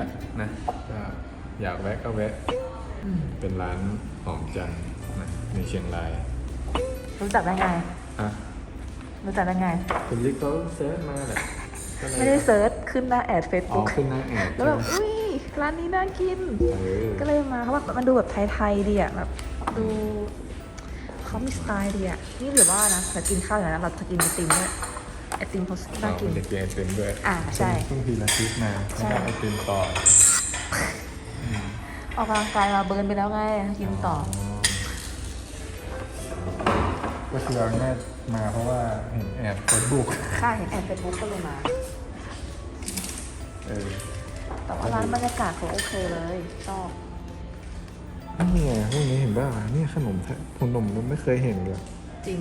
แล้วนะก็อยากแวะก็แวะ เป็นร้านหอมจันทร์นะในเชียงรายรู้จักได้ไงอะรู้จักได้ไง คุณลิกเขาเซิร์ชมาแหละก็เลยไม่ได้เซิร์ชขึ้นหน้าแอดเฟซอ๋อบุ๊กขึ้นหน้าแอดแล้วแบบอุ้ยร้านนี้น่ากิน เออก็เลยมาเพราะว่ามันดูแบบไทยๆดีอะแบบดูเขามีสไตล์ดีอะนี่ถือว่านะแต่กินข้าวอย่างนั้นเราจะกินไอติมด้วย ไอติมเขาอ๋น่าอกินเป็นเด็กเรียนไอติมด้วยอ่าใช่เพิ่งพีละทิสมาใช่ไม่ได้ไอติมต่อออกกำลังกายมาเบิร์นไปแล้วไงกินต่อ ก็คือเอาง่ายมาเพราะว่าเห็นแอดเฟซบุ๊กค่าเห็นแอดเฟซบุ๊กก็เลยมา เออ แต่ว่าร้านบรรยากาศเขาโอเคเลยชอบนี่ไงพวกนี้เห็นป่ะนี่ขนมไทยขนมมันไม่เคยเห็นเลยจริง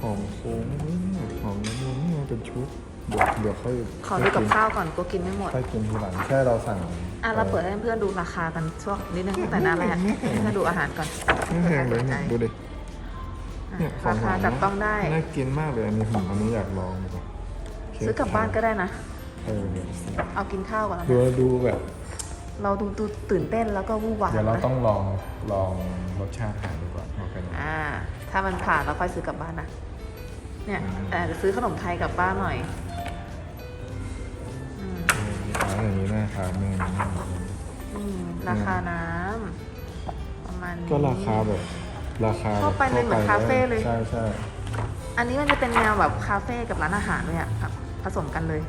หอมโค้งนี่หอมน้ำมันนี่เป็นชุด เดี๋ยวเดี๋ยวค่อยขอดูกับข้าวก่อนกูกินไม่หมด ค่อยกินทีหลังแค่เราสั่งอะเราเปิดให้เพื่อนดูราคากันช่วงนิดนึงตั้งแต่หน้าแรกให้เพื่อนดูอาหารก่อนไม่แพงเลยเนี่ยดูดิอะเนี่ยขอรางหวคานจับต้องได้ น่ากินมากเลยอันนี้ผมอันนี้อยากลองเลยซื้อกลับบ้านก็ได้นะ เออเดี๋ยวเอากินข้าวก่อนดูนะดูแบบ เราดูดูตื่นเต้นแล้วก็วู่วามเดี๋ยวเรานะต้องลองลองรสชาติอาหารดูก่อนว่าเป็นยังไงอ่า ถ้ามันผ่านเราค่อยซื้อกลับบ้านนะ เนี่ยอืมแต่จะซื้อขนมไทยกลับบ้านหน่อยอืมอ๋ออย่างนี้น่าทานแน่นะอืมราคาน้ำประมาณนี้ ก็ราคาแบบ ราคาแบบเข้าไปเลยเหมือนคาเฟ่เลย ใช่ใช่อันนี้มันจะเป็นแนวแบบคาเฟ่กับร้านอาหารเลยอะแบบผสมกันเลย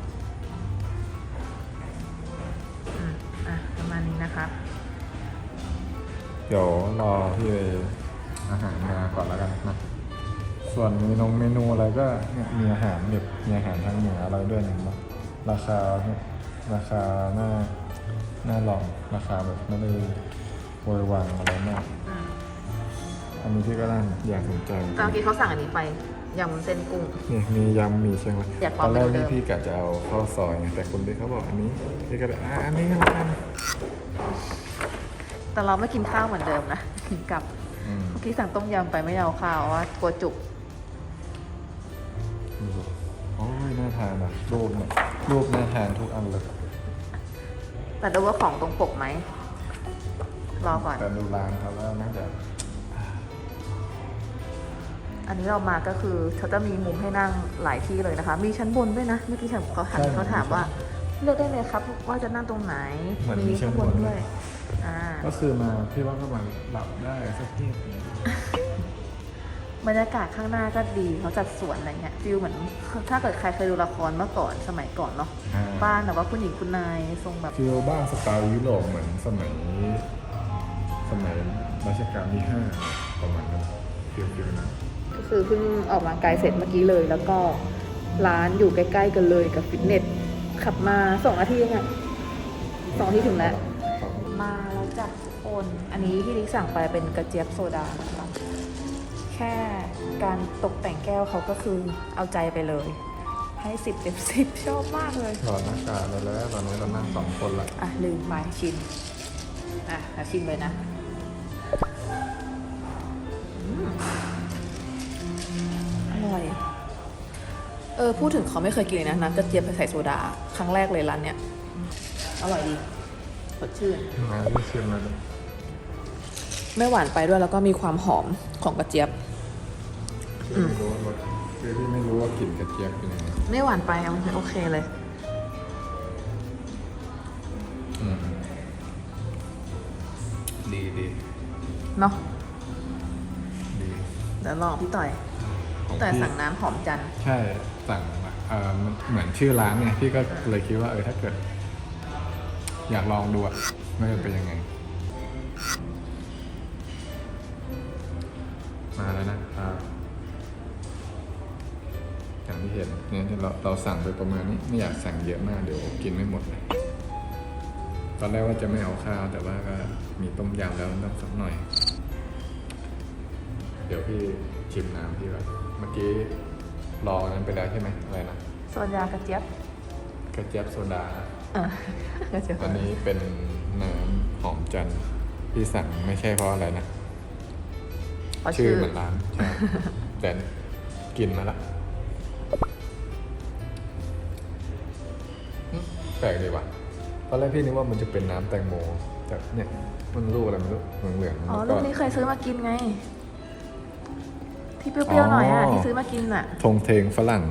อืมอะประมาณนี้นะคะ เดี๋ยวรอที่อาหารมาก่อนแล้วกันนะ ส่วนเมนูเมนูอะไรก็เนี่ยมีอาหารแบบมีอาหารทางเหนืออะไรด้วยนะราคาเนี่ยราคาหน้าหน้าลองราคาแบบไม่ได้โวยวายอะไรมากอืมอันนี้ที่ก็น่าอยากสนใจแต่เมื่อกี้เขาสั่งอันนี้ไปยำวุ้นเส้นกุ้งเนี่ยมียำมีใช่ไหมอยากลตองอนแรกเมนูเดินี่ม พี่กะจะเอาข้าวซอยไงแต่คุณพี่เขาบอกอันนี้พี่ก็เลยอะอันนี้ก็แล้วกันแต่เราไม่กินข้าวเหมือนเดิมนะ กินกับอืมเมื่อกี้สั่งต้มยำไปไม่เอาข้าวว่ากลัวจุก โอ้ยน่าทานอะรูปเนี่ยรูปน่าทานทุกอันเลยแต่ดูว่าของตรงปกไหม รอก่อน แต่ดูร้านเขาแล้วน่าจะอันนี้เรามาก็คือเขาจะมีมุมให้นั่งหลายที่เลยนะคะ มีชั้นบนด้วยนะ เมื่อกี้ฉันเขาหันเขาถามว่า เลือกได้เลยครับ ว่าจะนั่งตรงไหน มีข้างบนด้วย อ่า ก็คือมาพี่ว่าก็มาหลับได้สักที่หนึ่ง บรรยากาศข้างหน้าก็ดีเขาจัดสวนอะไรเงี้ยฟิลเหมือนถ้าเกิดใครเคยดูละครเมื่อก่อนสมัยก่อนเนาะอ่า บ้านแบบว่าคุณหญิงคุณนายทรงแบบฟิลบ้านสไตล์ยุโรปเหมือนสมัยสมัยรัชกาลที่ห้าประมาณนั้นฟิลฟิลนั้นก็คือเพิ่งออกกำลังกายเสร็จเมื่อกี้เลย แล้วก็ร้านอยู่ใกล้ๆกันเลยกับฟิตเนสขับมาสองนาทีเองอะสองนาทีถึงแล้วมาแล้วจ้ะทุกคน อันนี้ที่ลิกสั่งไปเป็นกระเจี๊ยบโซดานะคะแค่การตกแต่งแก้วเขาก็คือเอาใจไปเลย ให้สิบเต็มสิบชอบมากเลยถอดหน้ากากไปแล้วตอนนี้เรานั่งสองคนละอะลืมไปชิมอะแล้วชิมเลยนะอืมอร่อยเออพูดถึงเขาไม่เคยกินเลยนะน้ำกระเจี๊ยบใส่โซดา ครั้งแรกเลยร้านเนี้ยอร่อยดีสดชื่นมาที่ชิมเลยไม่หวานไปด้วยแล้วก็มีความหอมของกระเจี๊ยบ อืมไม่รู้ว่ารสคือที่ไม่รู้ว่ากลิ่นกระเจี๊ยบเป็นยังไงไม่หวานไปเอาโอเคเลย อืมดีดีเนาะดีเดี๋ยวลองพี่ต่อยของแต่พี่สั่งน้ำหอมจันทร์ใช่สั่งมาเออมันเหมือนชื่อร้านเนี่ยพี่ก็เลยคิดว่าเออถ้าเกิด อยากลองดูอะไม่าจะเป็นยังไง มาแล้วนะครับอย่าง ที่เห็นเนี่ยที่เราเราสั่งไปประมาณนี้ไม่อยากสั่งเยอะมากเดี๋ยวกินไม่หมดเลยตอนแรกว่าจะไม่เอาข้าวแต่ว่าก็มีต้มยำแล้วต้องสักหน่อย เดี๋ยวพี่ชิมน้ำพี่ก่อนเมื่อกี้รอนั้นไปแล้วใช่ไหมอะไรนะโซดากระเจี๊ยบกระเจี๊ยบโซดาเออกระเจี๊ยบอันนี้เป็นน้ำหอมจันทร์ที่สั่งไม่ใช่เพราะอะไรนะเพราะชื่ชื่ออเหมือนร้านใช่แต่กินมาละ ปลกดีว่ะอนแรกพี่นึกว่ามันจะเป็นน้ำแตงโมแต่เนี่ยมันรูปอะไรไม่รู้เหลืองๆอ๋อ แล้วลูก็ กนี้เคยซื้อมากินไง ที่เปรี้ยวๆหน่อยอะ อ๋อ ที่ซื้อมากินอะ ธงเทงฝรั่ง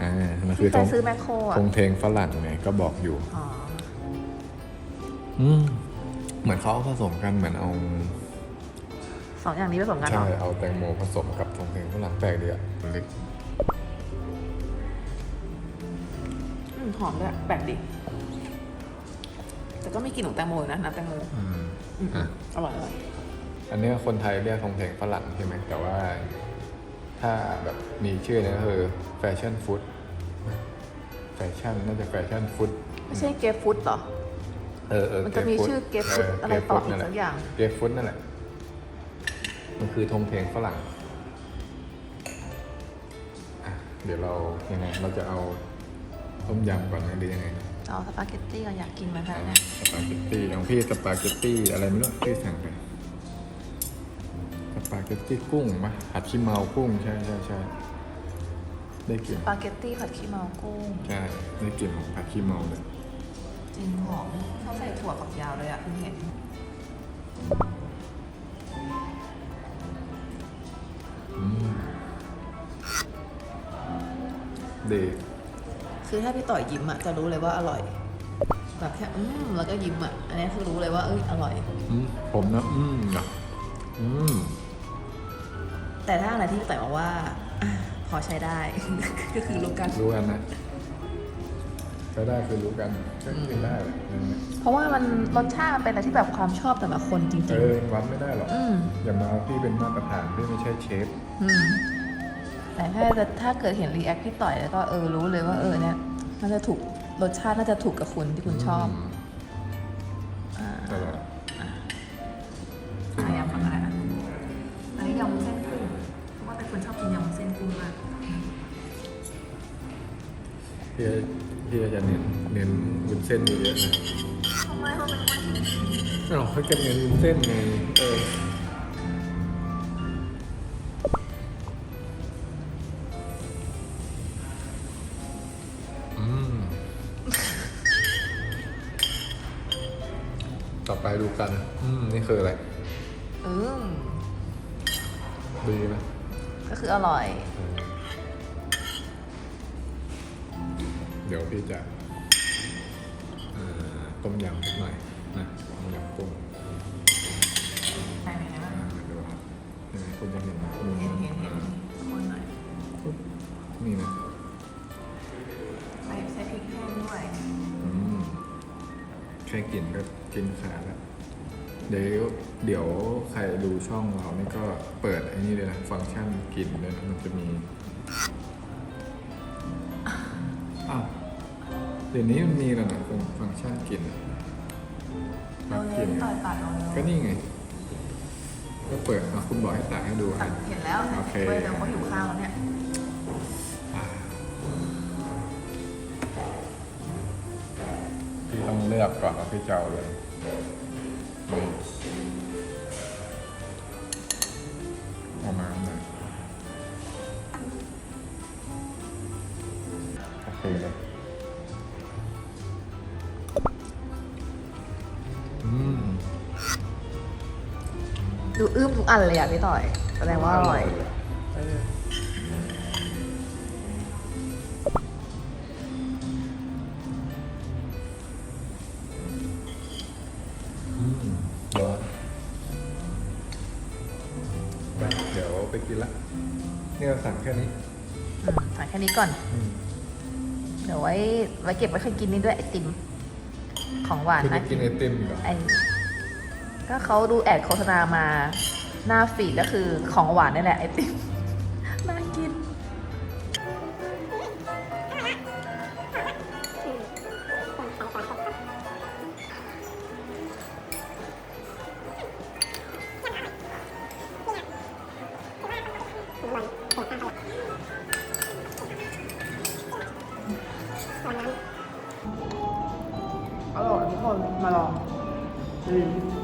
อ่ามันคืที่อเคธยงซื้อแมคโครอะ ธงเทงฝรั่งไงก็บอกอยู่ อ๋อ อืมเหมือนเขาผสมกันเหมือนเอาสองอย่างนี้ผสมกันเหรใช่อเอาแตงโมผสมกับธงเทงฝรั่งแปลกดีอะเล็ก หอมด้วยแปลกดิแต่ก็ไม่กลินของแตงโมอยู่นะน้ำแตงโมอืมอืมอะ อร่อยอร่อยอันนี้คนไทยเรียกธงเทงฝรั่งใช่ไหมแต่ว่า ถ้าแบบมีชื่อเนี่ยก็คือแฟชั่นฟู้ดแฟชั่นน่าจะแฟชั่นฟู้ดไม่ใช่เกฟฟูดเหรอ เออเออมันจะมีชื่อ Grape Food อะไรต่ออีกสักอย่าง เกฟฟุตนั่นแหละมันคือธงเพลงฝรั่งอะเดี๋ยวเรายังไงเราจะเอา ต้มยำก่อนนะหรือยังไงนะเอาสปาเกตตี้ก็อยากกินเหมือนกันเนี่ยสปาเกตตี้ของพี่สปาเกตตี้อะไรไม่รู้พี่สั่งไปสปาเกตตี้กุ้งปะผัดขี้เมากุ้งใช่ใช่ใช่ได้กลิ่นสปาเกตตี้ผัดขี้เมากุ้งใช่ได้กลิ่นของผัดขี้เมาเลยจริงหอมเขาใส่ถั่วฝักยาวเลยอะเพิ่งเห็นอืมดี คือถ้าพี่ต่อยยิ้มอะจะรู้เลยว่าอร่อย แบบแค่อืมแล้วก็ยิ้มอะอันนี้คือรู้เลยว่าเอ้ยอร่อย อืมผมนะ อืมนะอืมแต่ถ้าอะไรที่พี่ต่อยบอกว่าอะพอใช้ได้ ก็คือรู้กัน รู้กันนะใช้ได้คือรู้กันก็กินได้แหละเพราะว่ามันรสชาติมันเป็นอะไรที่แบบความชอบแต่ละคนจริงเออวัดไม่ได้หรอก ๆ อืม อย่ามาเอาพี่เป็นมาตรฐานพี่ไม่ใช่เชฟ อืม แต่ถ้าจะถ้าเกิดเห็นรีแอคพี่ต่อยแล้วก็เออรู้เลยว่าเออเนี่ยน่าจะถูกรสชาติน่าจะถูกกับคุณที่คุณชอบมอ่าอร่อยอายำอะไรนะอันนี้ยำเส้นกุ้งเพราะว่าเป็นคนชอบกินยำเส้นกุ้งมากพี่พี่จะเน้นเน้นวุ้นเส้นเยอะๆนะทำไมเขาเป็นคนอ้าวเขาจะเน้นวุ้นเส้นไงเอออื นี่คืออะไรอืมดีนะก็คืออร่อย เดี๋ยวพี่จะเอ่อต้มยำสักหน่อยนะต้มยำกุ้งใช่ไหมนะอ่าดูครับเห็นไหมคุณจะเห็นมุมเห็นเห็นเห็นอ่าคนหน่อยปุ๊บนี่นะใส่ใส่พริกแห้งด้วยอืมแค่กลิ่นก็กินขาแล้ว เดี๋ยวเดี๋ยวใครดูช่องเรานี่ก็เปิดไอ้นี่เลยนะฟังก์ชันกลิ่นเลยนะมันจะมีอ้าวเดี๋ยวนี้มันมีแล้วนะฟังฟังก์ชันกลิ่นเรากเล่ลิ่นนต่อยตัดเราก็นี่ไง ก็เปิดอะคุณบอกให้ตักให้ดูตัอะดเห็นแล้วโอเคเว้ยเดี๋ยวเขาอยู่ข้าวแล้วเนี่ยอ่าพี่ต้องเลือกก่อนว่าพี่จะเอาเลย ดูอื้มทุกอันเลยอะพี่ต่อย แสดงว่าอร่อยเอออืมร้อนไปเดี๋ยวไปกินละนี่เราสั่งแค่นี้อืมสั่งแค่นี้ก่อน อืมเดี๋ยวไว้ไว้เก็บไว้เคยกินนี่ด้วยไอติม ของหวานคุณนะจะกินไอติมเหรอไอ ก็เขาดูแอดโฆษณามาหน้าฟีดก็คือของหวานนี่แหละไอติมน่ากิน อร่อยทุกคนมาลองอืม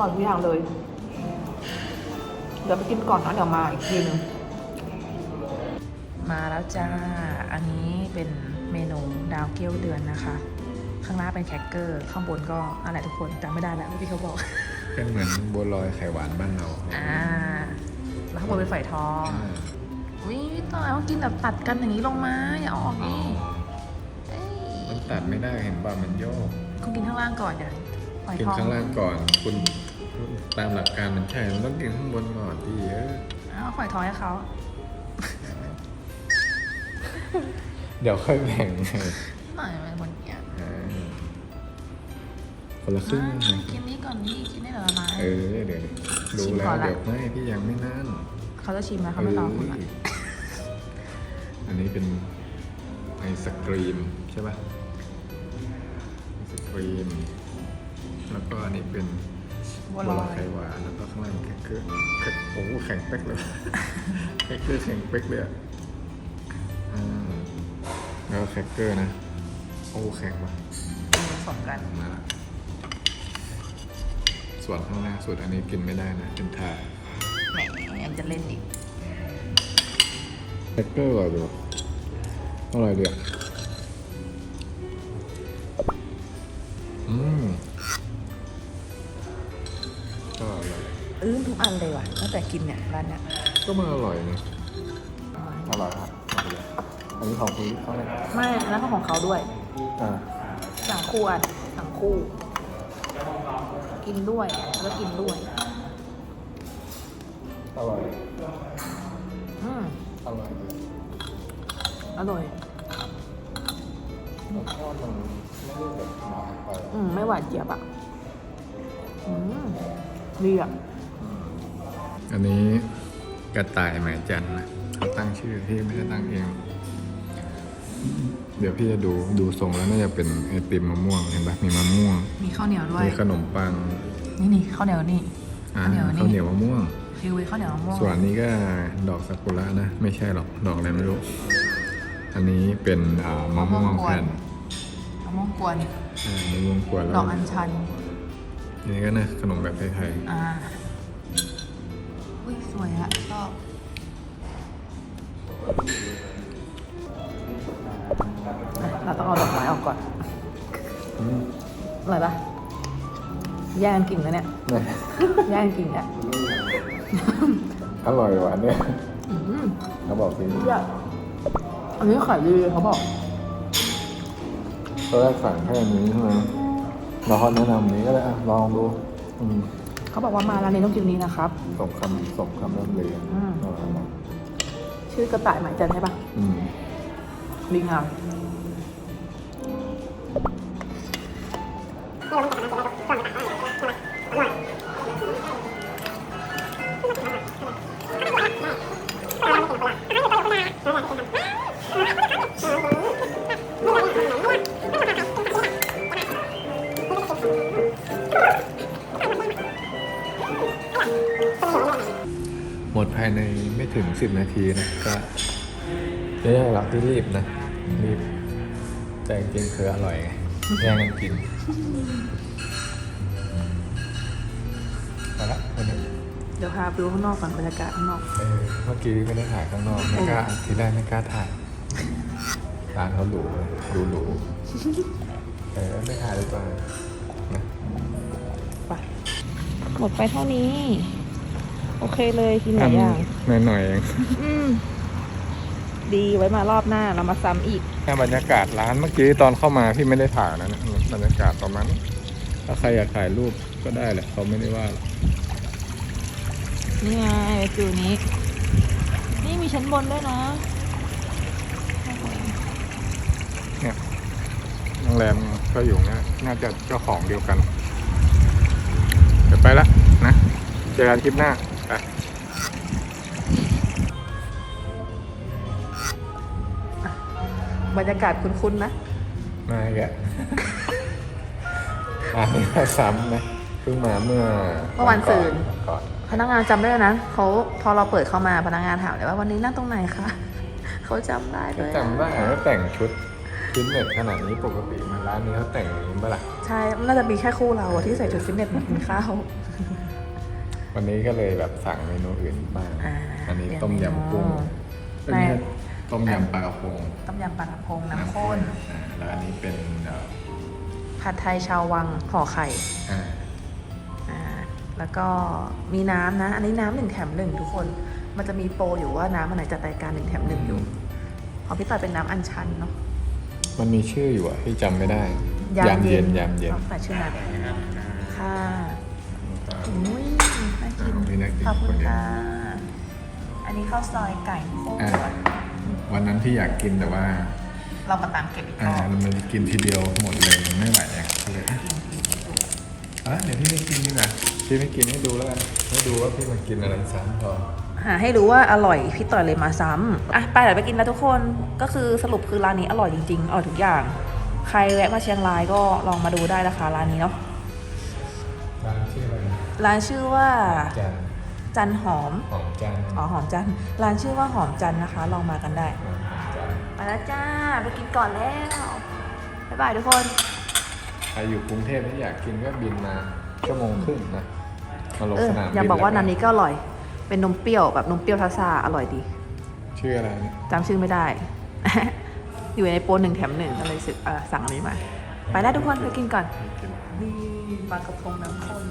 ร่อยทุกอย่างเลย เดี๋ยวไปกินก่อนนะเดี๋ยวมาอีกทีหนึ่งมาแล้วจ้า อันนี้เป็นเมนูดาวเกี้ยวเดือนนะคะ ข้างล่างเป็นแครกเกอร์ ข้างบนก็อะไรทุกคนจำไม่ได้แล้วที่เขาบอก เป็นเหมือนบัวลอยไข่หวานบ้านเรา อ่า แล้วข้างบนเป็นฝอยทองวิต่อยเขากินแบบตัดกันอย่างนี้ลงมา อย่าออกนี่มันตัดไม่ได้เห็นป่ะมันโยก คุณกินข้างล่างก่อนอย่าฝอยกินทองข้างล่างก่อน คุณ ตามหลักการมันใช่ มันต้องกินข้างบนก่อนดีเออเอาฝอยทองให้เขาเดี๋ยวค่อยแบ่งให้หน่อยเป็นคนเนี้ยอ่าคนละครึ่งอะนะกินนี้ก่อนนี่กินได้เหรอละไม้เออเดี๋ยวดูชิมแล้ก่อวนละเดี๋ยวไม่พี่ยังไม่นั่น เขาจะชิมนะเขาไม่รอคุณละเอออันนี้เป็นไอศกรีมใช่ป่ะไอศกรีม แล้วก็อันนี้เป็น บัวลอยไข่หวานแล้วก็ข้างล่างแครกเกอร์แครกโอ้โหแข็งเป๊กเลยแครกเกอร์แข็งเป๊กเลยอะอ่าแล้วก็แครกเกอร์นะโอ้แข็งว่ะผสมกันมาละส่วนข้างล่างสุดอันนี้กินไม่ได้นะเป็นถาดแหมยังจะเล่นอีกแครกเกอร์อร่อยดีว่ะอร่อยดีอะอืม อยอื้อทุกอันเลยว่ะตั้งแต่กินเนี่ยร้านเนี้ยก็มันอร่อยนะอร่อยครับอันนี้ของคุณเขาเลยไม่อันนั้นก็ของเขาด้วยอ่าสั่งคู่อันสั่งคู่ กินด้วยแล้วกินด้วยอร่อยอืมอร่อยดีอร่อยรสชาติมันไม่ได้แบบหวานไปอืมไม่หวานเจี๊ยบอะอืมดีอะ อันนี้กระต่ายหมายจันทร์นะเขาตั้งชื่อพี่ไม่ได้ตั้งเอง เดี๋ยวพี่จะดูดูทรงแล้วน่าจะเป็นไอติมมะม่วงเห็นปะมีมะม่วง มีข้าวเหนียวด้วย มีขนมปัง นี่นี่ข้าวเหนียวนี่อ่าข้าวเหนียวข้าวเหนีนี่ยวมะม่วงฟิวข้าวเหนียวมะม่วงส่วนนี้ก็ดอกซากุระนะ ไม่ใช่หรอกดอกอะไรไม่รู้ อันนี้เป็นอ่ามะม่วงแผ่นมะม่วงกวนอ่ามะม่วงกวนแล้ดวอกอัญชันอันนี้ก็นะขนมแบบไทยอ่า อุ้ยสวยอะชอบเราต้องเอาดอกไม้ออกก่อนๆอืมอร่อยปะแย่งกันกินนะเนี่ย เนี่ยแย่งกันกินเนี่ยอร่อยว่ะเนี่ยอืมเขาบอกสิเยอะอันนี้ขายดีเขาบอก ตอนแรกสั่งแค่นี้ใช่ไหมเราเขาแนะนำนี้ก็เลยอะลองดูอืม เขาบอกว่ามาร้านนี้ต้องกินนี้นะครับสมคำสมคำร่ำลืออืมเอาละชื่อกระต่ายหมายจันทร์ใช่ปะอืมดีงามห มดภายในไม่ถึงสิบนาทีนะก็ไม่ใช่หรอกที่รีบนะรีบแต่จริงๆคืออร่อยไงแย่งกันกินมาละวันนี้เดี๋ยวพาไปดูข้างนอกก่อนบรรยากาศข้างนอกเออเมื่อกี้ไม่ได้ถ่ายข้างนอกไม่กล้าทีแรกไม่กล้าถ่ายร้านเขาหรูดูหรูเออไม่ถ่ายดีกว่านะไปหมดไปเท่านี้ โอเคเลยกินหลายอย่างหน่อยหน่อยๆเองอืมดีไว้มารอบหน้าเรามาซ้ำอีกแค่บรรยากาศร้านเมื่อกี้ตอนเข้ามาพี่ไม่ได้ถ่ายนะเนี่ยบรรยากาศตอนนั้น ถ้าใครอยากถ่ายรูปก็ได้แหละเขาไม่ได้ว่าหรอกนี่ไงจูนี้ นี่มีชั้นบนด้วยนะเนี่ยโรงแรมก็อยู่เนี่ยน่าจะเจ้าของเดียวกัน เดี๋ยวไปละนะ เจอกันคลิปหน้า บรรยากาศคุ้นๆนะ มาอีกอะอันนี้ก็ซ้ำนะเพิ่งมาเมื่อเมื่อวันซืน ก่อนพนักงานจำได้นะเขาพอเราเปิดเข้ามาพนักงานถามเลยว่าวันนี้นั่งตรงไหนคะ เขาจำได้ด้วยจำได้ว่าแต่งชุดฟิตเนสขนาดนี้ปกติมาร้านนี้เขาแต่งอย่างนี้เมื่อไหร่ใช่น่าจะมีแค่คู่เราอะที่ใส่ชุดฟิตเนสมากินข้าว วันนี้ก็เลยแบบสั่งเมนูอื่นบ้าง อ่าอันนี้เปลี่ยนต้มยำกุ้งเมนูอันนี้ไม่ท ต้มยำปลากระพงต้มยำปลากระพงน้ำข้นอ่าแล้วอันนี้เป็นเอ่อผัดไทยชาววังห่อไข่อ่าอ่าแล้วก็มีน้ำนะ อันนี้น้ำหนึ่งแถมหนึ่งทุกคน มันจะมีโปรอยู่ว่าน้ำอันไหนจัดรายการหนึ่งแถมหนึ่งอยู่ของพี่ต่อยเป็นน้ำอัญชันเนาะมันมีชื่ออยู่อะที่จำไม่ได้ยามเย็นยามเย็นต้องใส่ชื่อนั้นค่ะอุ้ยน่ากิน อ่าไม่น่ากินขอบคุคณนเดียว ค่ะ อันนี้ข้าวซอยไก่โคตอ่าร วันนั้นที่อยากกินแต่ว่า เรามาตามเก็บอีกรอ่าอบมันกินทีเดียวหมดเลยไม่ไหวอะก็เลยอะอะเดี๋ยวพี่ไม่กินดีกว่าพี่ไม่กินให้ดูแล้วกันให้ดูว่าพี่มากินอะไรซ้ำพอหาให้รู้ว่าอร่อยพี่ต่อยเลยมาซ้ำอะไปเดี๋ยวไปกินแล้วทุกคนก็คือสรุปคือร้านนี้อร่อยจริงๆอร่อยทุกอย่าง ใครแวะมาเชียงรายก็ลองมาดูได้นะคะร้านนี้เนาะร้านชื่ออะไรนะร้านชื่อว่า จัน จันหอม หอมจันอ๋อหอมจันร้านชื่อว่าหอมจันนะคะ ลองมากันได้หอมจันไปแล้วจ้าไปกินก่อนแล้วบ๊ายบายทุกคนใครอยู่กรุงเทพที่อยากกินก็บินมาชั่วโมงครึ่งนะมาลงเออสนามบินอย่าบอกว่าแล้วน้ำนี้ก็อร่อย เป็นนมเปรี้ยวแบบนมเปรี้ยวทัซ่าอร่อยดีชื่ออะไรเนี่ยจำชื่อไม่ได้ อยู่ในโปรหนึ่งแถมหนึ่งก็เลยสึกเออสั่งอันนี้มา ไปแล้วทุกคนไปกินก่อนไม่กินนี่ปลากระพงน้ำข้น